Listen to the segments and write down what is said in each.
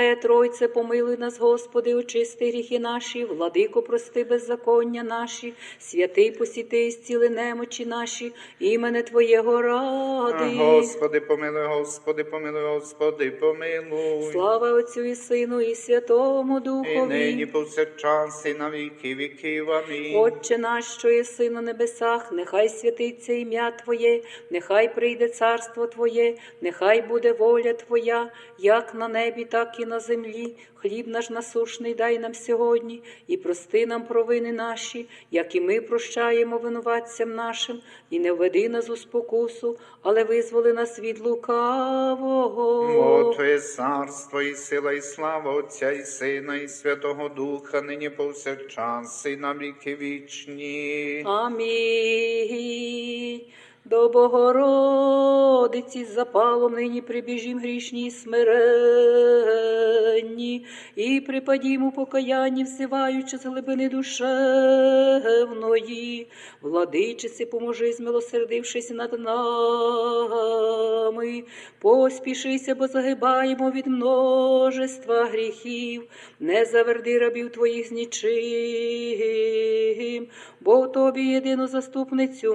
Пресвятая Тройце, помилуй нас, Господи, очисти гріхи наші, владико, прости беззаконня наші, святий посіти і зціли немочі наші, імене Твоєго ради. Господи, помилуй, Господи, помилуй, Господи, помилуй. Слава Отцю і Сину, і Святому І нині Духові. повсякчас і на віки віків. Амінь. Отче наш, що єси на небесах, нехай святиться ім'я Твоє, нехай прийде царство Твоє, нехай буде воля Твоя, як на небі, так і на землі. Хліб наш насушний дай нам сьогодні, і прости нам провини наші, як і ми прощаємо винуватцям нашим, і не введи нас у спокусу, але визволи нас від лукавого. Бо Твоє царство і сила, і слава Отця, і Сина, і Святого Духа, нині повсякчас і на віки вічні. Амінь. До Богородиці запалом нині прибіжім грішні смиренні, і припадім у покаянні, всиваючи з глибини душевної. Владичиці, поможи, змилосердившись над нами. Поспішися, бо загибаємо від множества гріхів. Не заверди рабів твоїх з нічим, бо тобі єдину заступницю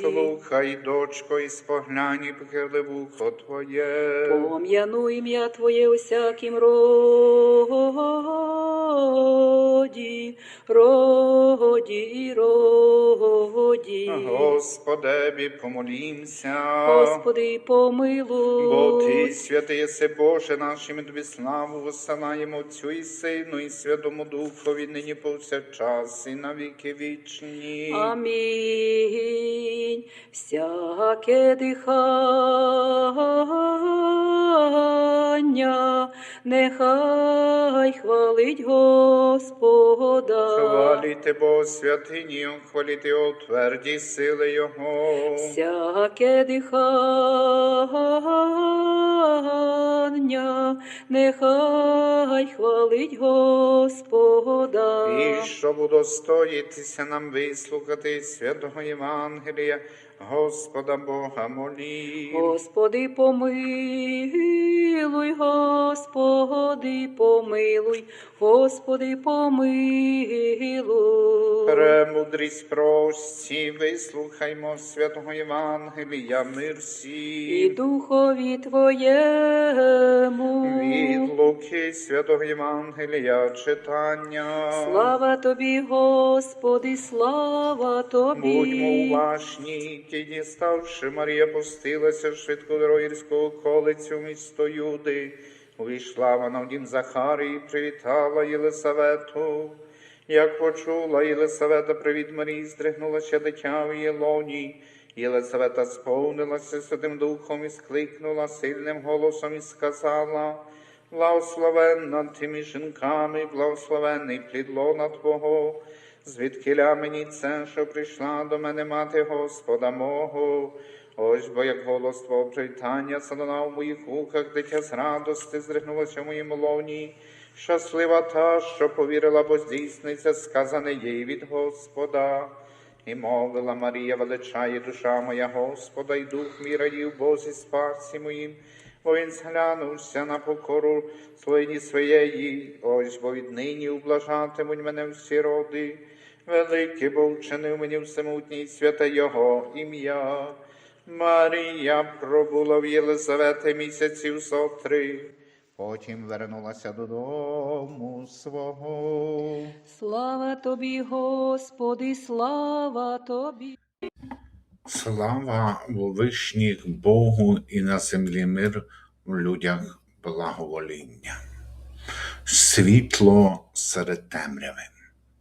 Слухай, дочко, і споглянь, і вухо Твоє. Пом'яну ім'я Твоє усяким роді, роді і роді. Господеві, помолімся. Господи, помилуй. Бо Ти, святий єси Боже, нашим і тобі славу восилаємо Отцю і Сину, і Святому Духові, нині повсякчас, і на віки вічні. Амінь. Всяке дихання, нехай хвалить Господа. Хваліте Бо святині, хваліте о тверді сили Його. Всяке дихання, нехай хвалить Господа. І щоб удостоїтися нам вислухати Evangelia, Господа Бога молі. Господи, помилуй, Господи, помилуй, Господи, помилуй. Премудрість прості, вислухаймо святого Євангелія, мир І духові Твоєму. Від Луки святого Євангелія читання. Слава Тобі, Господи, слава Тобі. Будьмо уважні, ті діставши, Марія пустилася швидко до Роїрського колицю місто Юди. Увійшла вона в дім Захарії, привітала Єлисавету. Як почула Єлисавета привіт Марії, здригнулася дитя в її лоні. Єлисавета сповнилася Святим Духом і скликнула сильним голосом і сказала, Благословенна ти між жінками, благословенний плід лона Твого, звідкиля мені це, що прийшла до мене мати Господа мого. Ось бо як голос Твого привітання задана в моїх вухах, дитя з радости зригнулося в моїм лоні. Щаслива та, що повірила, бо здійсниться сказане їй від Господа. І мовила Марія, величає душа моя Господа, і дух мій радів Бозі спасі моїм, бо він зглянувся на покору слині своєї, ось бо віднині ублажатимуть мене всі роди. Великий бо вчинив мені всемутній святе Його ім'я. Марія пробула в Єлизавети місяців зо три. Потім вернулася додому свого. Слава тобі, Господи, слава тобі. Слава у вишніх Богу і на землі мир в людях благовоління. Світло серед темряви.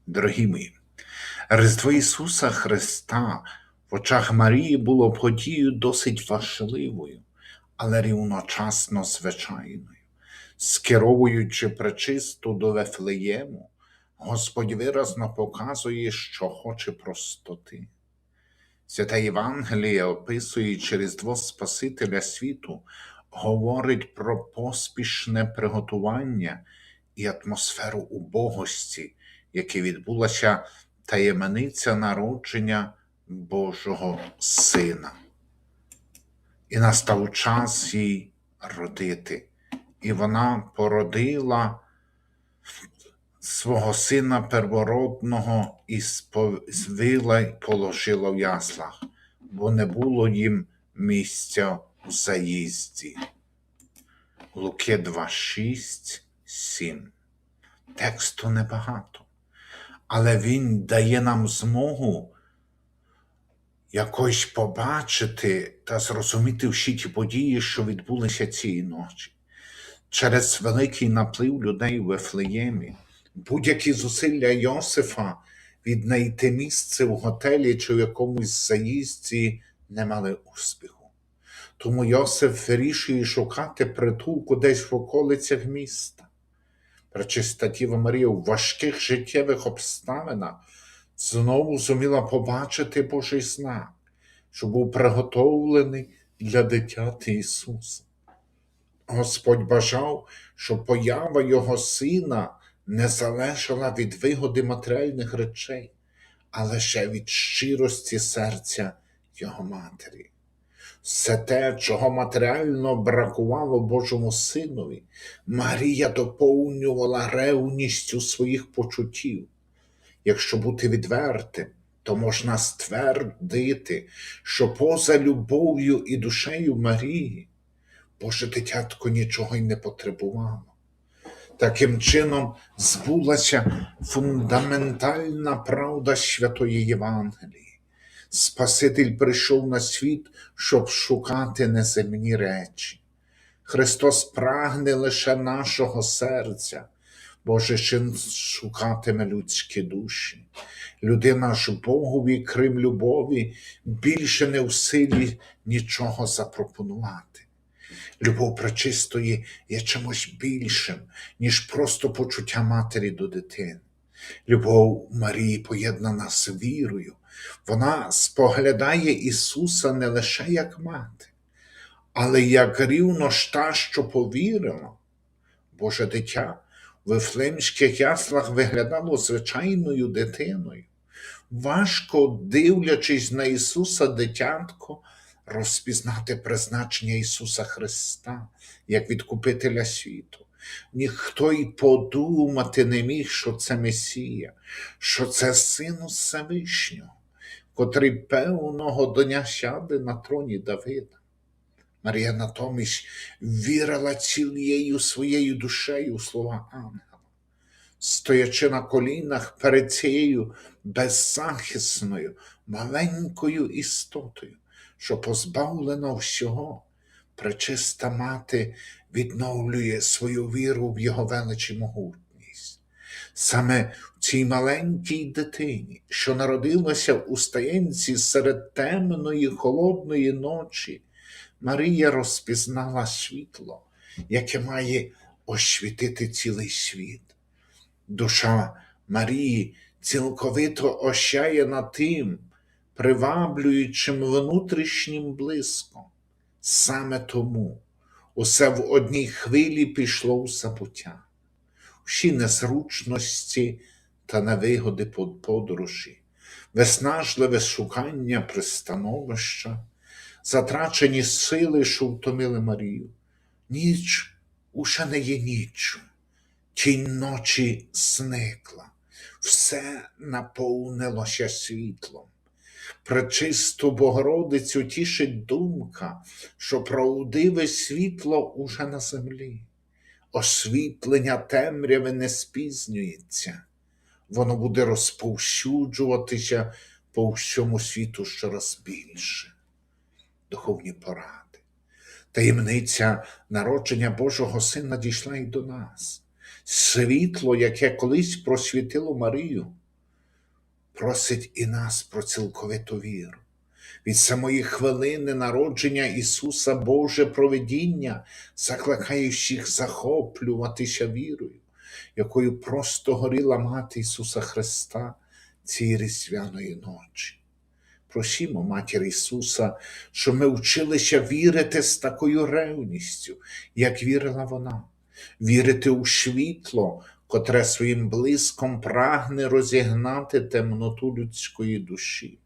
Дорогі мої, Різдво Ісуса Христа в очах Марії було подією досить важливою, але рівночасно звичайною. Скеровуючи пречисту до Вефлеєму, Господь виразно показує, що хоче простоти. Святе Євангеліє, описуючи Різдво Спасителя світу, говорить про поспішне приготування і атмосферу убогості, яке відбулася таємниця народження Божого Сина. І настав час їй родити, і вона породила свого сина первородного і звила й положила в яслах, бо не було їм місця в заїзді. Луки 2, 6, 7. Тексту небагато, але він дає нам змогу якось побачити та зрозуміти всі ті події, що відбулися цієї ночі. Через великий наплив людей в Вифлеємі, будь-які зусилля Йосифа віднайти місце в готелі чи в якомусь заїзді не мали успіху. Тому Йосиф вирішує шукати притулку десь в околицях міста. Пречиста Діва Марія в важких життєвих обставинах знову зуміла побачити Божий знак, що був приготовлений для дитяти Ісуса. Господь бажав, щоб поява Його Сина не залежала від вигоди матеріальних речей, а лише від щирості серця Його Матері. Все те, чого матеріально бракувало Божому Синові, Марія доповнювала ревністю своїх почуттів. Якщо бути відвертим, то можна ствердити, що поза любов'ю і душею Марії Боже дитятко нічого й не потребувало. Таким чином збулася фундаментальна правда святої Євангелії. Спаситель прийшов на світ, щоб шукати неземні речі. Христос прагне лише нашого серця, Боже син шукатиме людські душі. Людина ж Богові, крім любові, більше не в силі нічого запропонувати. Любов пречистої є чимось більшим, ніж просто почуття матері до дитини. Любов Марії поєднана з вірою. Вона споглядає Ісуса не лише як мати, але як рівно ж та, що повірила. Боже дитя в Вифлеємських яслах виглядало звичайною дитиною. Важко, дивлячись на Ісуса дитятко, розпізнати призначення Ісуса Христа як відкупителя світу. Ніхто й подумати не міг, що це Месія, що це Син Всевишнього, котрий певного дня сяде на троні Давида. Марія натомість вірила цілією своєю душею у слова ангела, стоячи на колінах перед цією беззахисною, маленькою істотою, що позбавлена всього, пречиста мати відновлює свою віру в Його велич і могутність. Саме в цій маленькій дитині, що народилася у стаєнці серед темної холодної ночі, Марія розпізнала світло, яке має освітити цілий світ. Душа Марії цілковито ощаяна тим, приваблюючим внутрішнім блиском. Саме тому усе в одній хвилі пішло в забуття. Всі незручності та невигоди подорожі, виснажливе шукання пристановища, затрачені сили, що втомили Марію. Ніч уже не є ніччю. Тінь ночі зникла, все наповнилося світлом. Пречисту Богородицю тішить думка, що правдиве світло уже на землі. Освітлення темряви не спізнюється, воно буде розповсюджуватися по всьому світу щораз більше. Духовні поради. Таємниця народження Божого Сина дійшла й до нас. Світло, яке колись просвітило Марію, просить і нас про цілковиту віру. Від самої хвилини народження Ісуса Боже провидіння закликає всіх захоплюватися вірою, якою просто горіла мати Ісуса Христа цієї різдвяної ночі. Просімо Матір Ісуса, щоб ми вчилися вірити з такою ревністю, як вірила вона, вірити у світло, котре своїм блиском прагне розігнати темноту людської душі.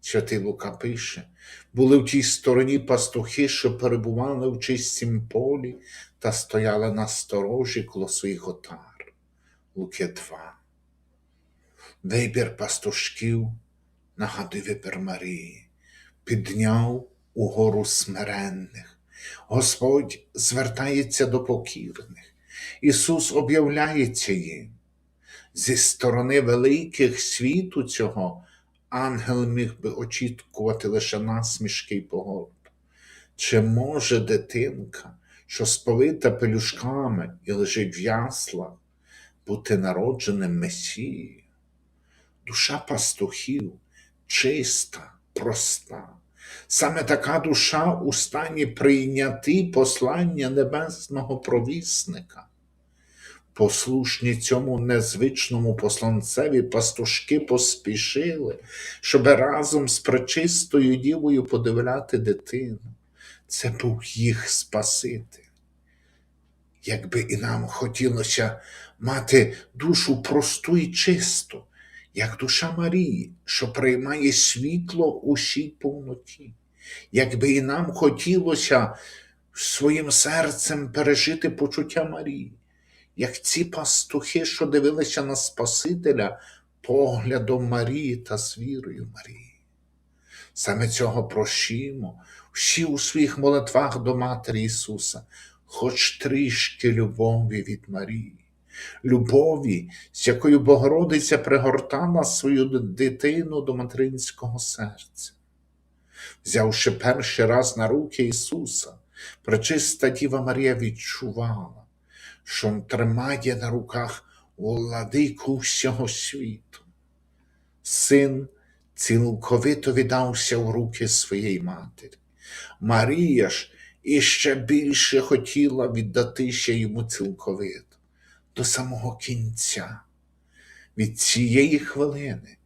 Святий Лука пише, були в тій стороні пастухи, що перебували в чистім полі та стояли на сторожі коло своїх отар. Луки 2. Вибір пастушків нагадує вибір Марії, підняв угору смиренних. Господь звертається до покірних. Ісус об'являється їм. Зі сторони великих світу цього ангел міг би очікувати лише насмішки й погорд. Чи може дитинка, що сповита пелюшками і лежить в яслах, бути народженим Месією? Душа пастухів чиста, проста. Саме така душа у стані прийняти послання небесного провісника. Послушні цьому незвичному посланцеві пастушки поспішили, щоб разом з пречистою дівою подивляти дитину. Це був їх Спаситель. Якби і нам хотілося мати душу просту і чисту, як душа Марії, що приймає світло у всій повноті. Якби і нам хотілося своїм серцем пережити почуття Марії, як ці пастухи, що дивилися на Спасителя поглядом Марії та з вірою Марії. Саме цього прощимо всі у своїх молитвах до Матері Ісуса, хоч трішки любові від Марії любові, з якою Богородиця пригортала свою дитину до материнського серця. Взявши перший раз на руки Ісуса, пречиста Діва Марія відчувала, що тримає на руках владику всього світу. Син цілковито віддався в руки своєї матері. Марія ж іще більше хотіла віддатися йому цілковито до самого кінця. Від цієї хвилини,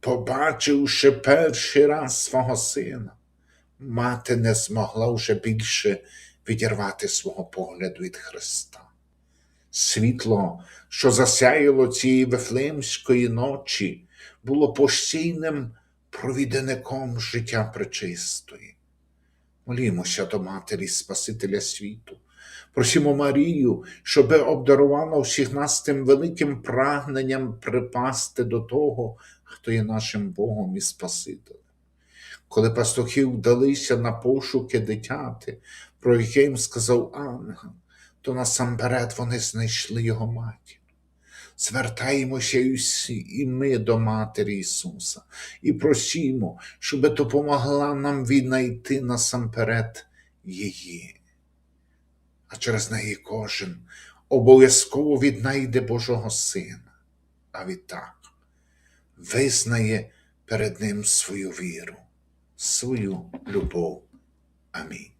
побачивши перший раз свого сина, мати не змогла вже більше відірвати свого погляду від Христа. Світло, що засяяло цієї вифлеємської ночі, було постійним провідником життя пречистої. Молімося до Матері Спасителя світу, Просимо Марію, щоби обдарувала всіх нас тим великим прагненням припасти до того, хто є нашим Богом і Спасителем. Коли пастухи вдалися на пошуки дитяти, про яке їм сказав ангел, то насамперед вони знайшли його матір. Звертаємося і і ми до Матері Ісуса, і просімо, щоб допомогла нам віднайти насамперед її. А через неї кожен обов'язково віднайде Божого Сина, а відтак визнає перед Ним свою віру, свою любов. Амінь.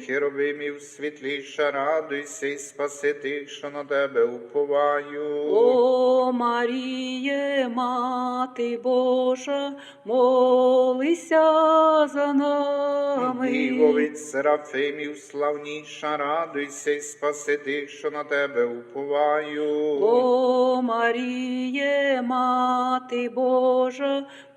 херовимів світліша, радуйся і спаси тих, що на тебе уповаю. О Маріє, Мати Божа, молися за нами. Діво від серафимів славніша, радуйся і спаси тих, що на тебе уповаю. О Маріє, Мати Божа,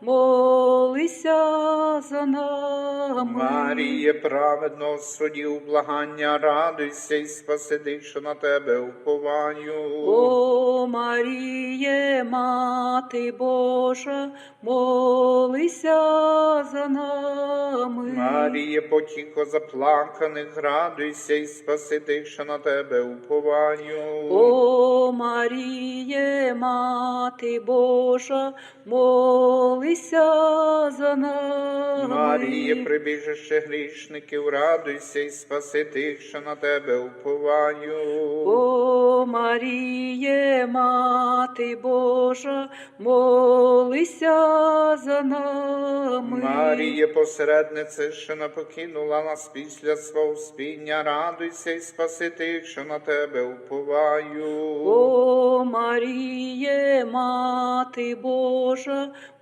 молися за нами. Маріє, праведно судів благання, радуйся і спаси тих, що на тебе уповаю. О Маріє, Мати Божа, молися за нами. Маріє, потіко заплаканих, радуйся і спаси тих, що на тебе уповаю. О Маріє, Мати Божа, молися за нами. Маріє, прибіжище грішників, радуйся і спаси тих, що на тебе уповаю. О Маріє, Мати Божа, молися за нами. Маріє, посереднице, що не покинула нас після свого спіння, радуйся і спаси тих, що на тебе уповаю. О Маріє, Мати Божа,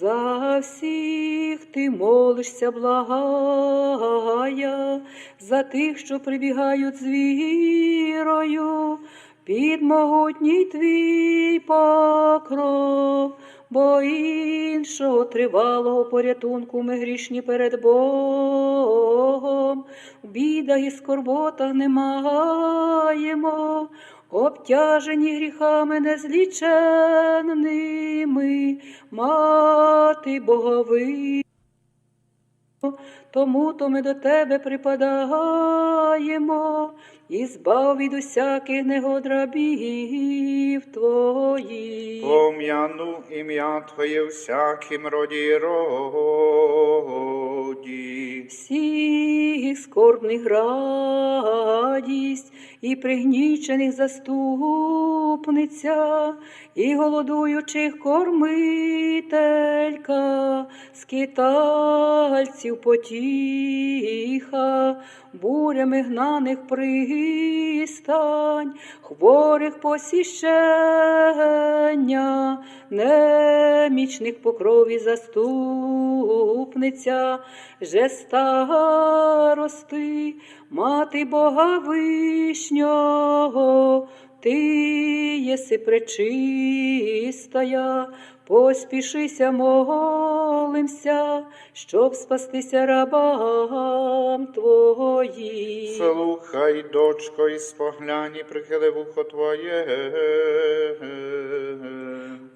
За всіх ти молишся, благая, за тих, що прибігають з вірою, під могутній твій покров, бо іншого тривалого порятунку ми грішні перед Богом, в бідах і скорботах не маємо, обтяжені гріхами незліченними, мати Богови. Тому то ми до тебе припадаємо, і збав від усяких негод рабів твоїх. Пом'яну ім'я Твоє всяким роді роді. всіх скорбних радість, і пригнічених заступниця, і голодуючих кормителька, скитальців потіха, бурями гнаних пристань, хворих посіщення, немічних покрові заступниця, же старости, мати Бога вишнього, ти єси пречистая, поспішися, молимся, щоб спастися рабам твоїм. Слухай, дочко, і споглянь, і прихили вухо Твоє.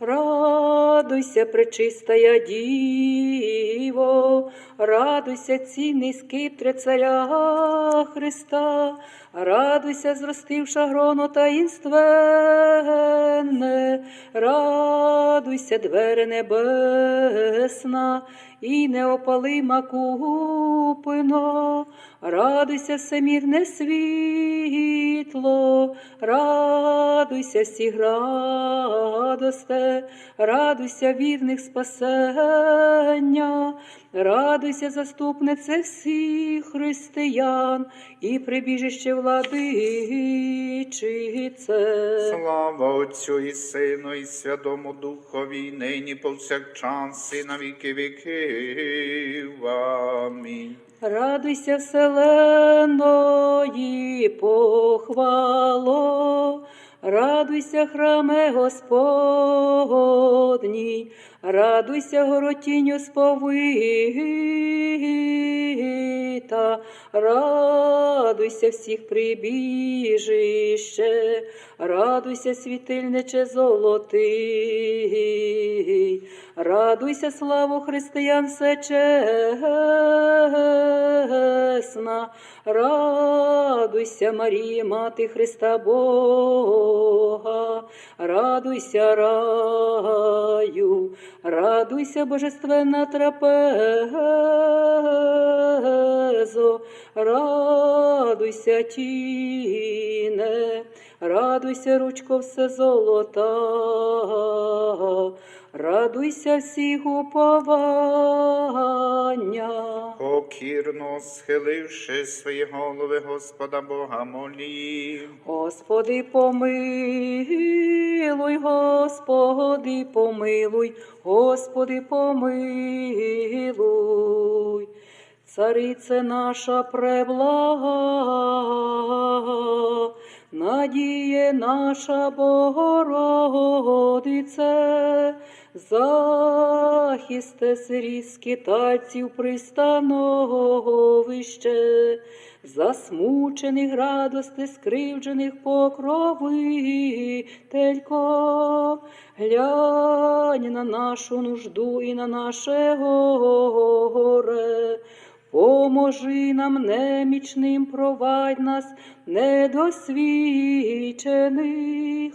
Радуйся, пречистая Діво, радуйся, цінний скиптре царя Христа, радуйся, зростивша гроно таїнственне, радуйся, двери небесна, і неопалима купино, радуйся, всемірне світло, радуйся всіх радосте, радуйся вірних спасення, радуйся, заступнице всіх християн і прибіжище владичице. Слава Отцю і Сину, і Святому Духові, нині повсякчас, і на віки віків. Амінь. Радуйся, вселеної похвало, радуйся, храме Господній, радуйся, горотінню сповита, радуйся всіх прибіжище, радуйся, світильниче золотий, радуйся, славу християн всечесна, радуйся, Марія, мати Христа Бога, радуйся, раю, радуйся, божественна трапезо, радуйся, тіне, радуйся, ручко все золота, радуйся всіх уповання. Покірно схиливши свої голови, Господа Бога молім. Господи, помилуй, Господи, помилуй, Господи, помилуй. Царице наша преблага, надіє наша Богородице, захисте сирі скитальців пристановище, засмучених радости, скривджених покровителько, глянь на нашу нужду і на наше горе. Поможи нам немічним, провадь нас недосвідчених,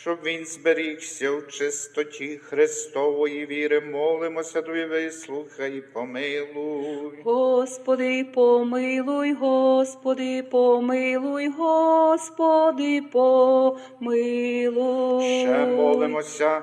щоб він зберігся в чистоті Христової віри. Молимося, Тобі, вислухай, і помилуй. Господи, помилуй, Господи, помилуй, Господи, помилуй. Ще молимося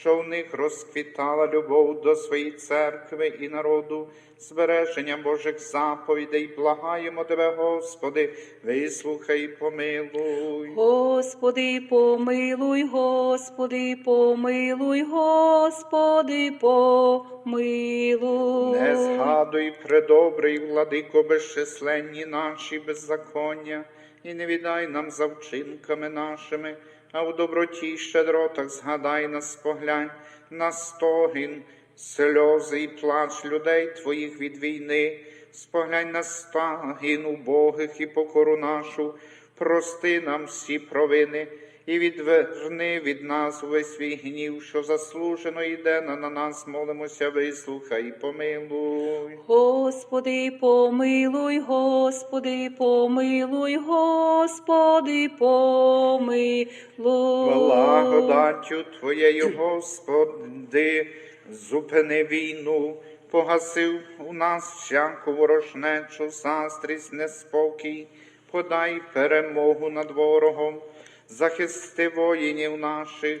що в них розквітала любов до своєї церкви і народу, збереження Божих заповідей. Благаємо Тебе, Господи, вислухай, і помилуй. Господи, помилуй, Господи, помилуй, Господи, помилуй. Не згадуй, предобрий, владико, безчисленні наші беззаконня, і не віддай нам за вчинками нашими, а в доброті й щедротах згадай нас, поглянь на стогін, сльози і плач людей Твоїх від війни, споглянь на стагін убогих і покору нашу, прости нам всі провини і відверни від нас увесь свій гнів, що заслужено йде на нас, молимося, вислухай і помилуй. Господи, помилуй, Господи, помилуй, Господи, помилуй. Благодаттю Твоєю, Господи, зупини війну, погасив у нас всяку ворожнечу, застрість, неспокій, подай перемогу над ворогом, захисти воїнів наших.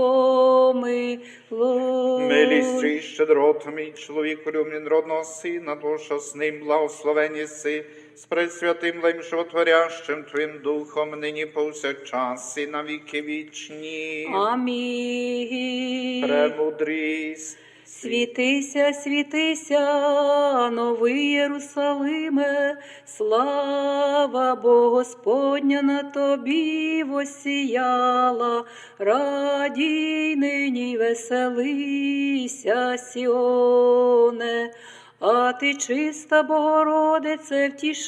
Милістю і щедротом мій чоловіку люблін родного сина, душа з ним благословені си, з пресвятим лим животворящим Твоїм духом, нині повсякчас і на віки вічні. Амінь. Премудрість. Світися, світися, новий Єрусалиме, слава Бо на тобі восіяла, радій нині веселися, Сіоне, а ти чиста Богородице, втішайся,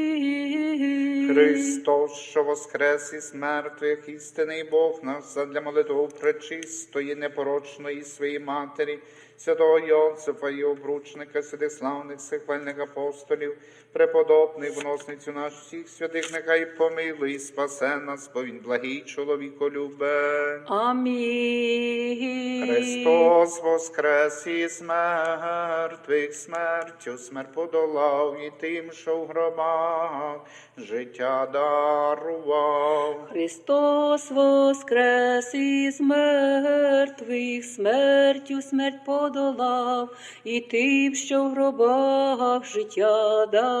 Христос, що воскрес із мертвих, істинний Бог наш, задля молитву пречистої, непорочної своєї матері, святого Йосифа і обручника, святих славних сихвальних апостолів, преподобних вносницю наш всіх святих, нехай помилуй і спасе нас, бо він благий чоловіколюбе. Амінь. Христос воскрес із мертвих, смертю смерть подолав і тим, що в гробах життя дарував. Христос воскрес із мертвих, смертю смерть подолав, і тим, що в гробах життя дарував.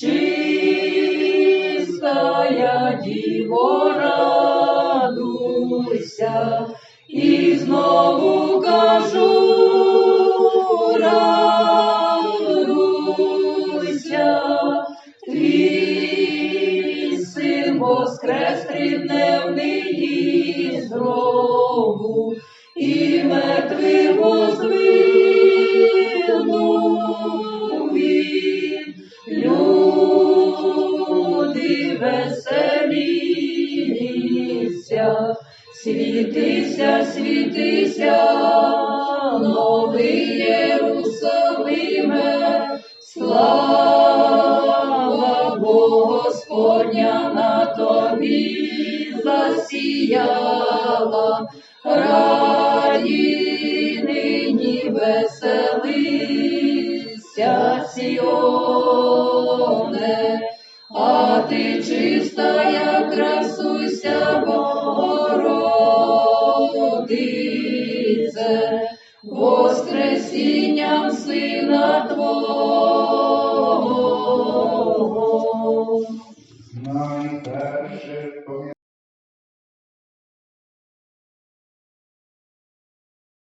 Чистая Діво, радуйся, і знову кажу, радуйся, твій син воскрес тридневний із гробу,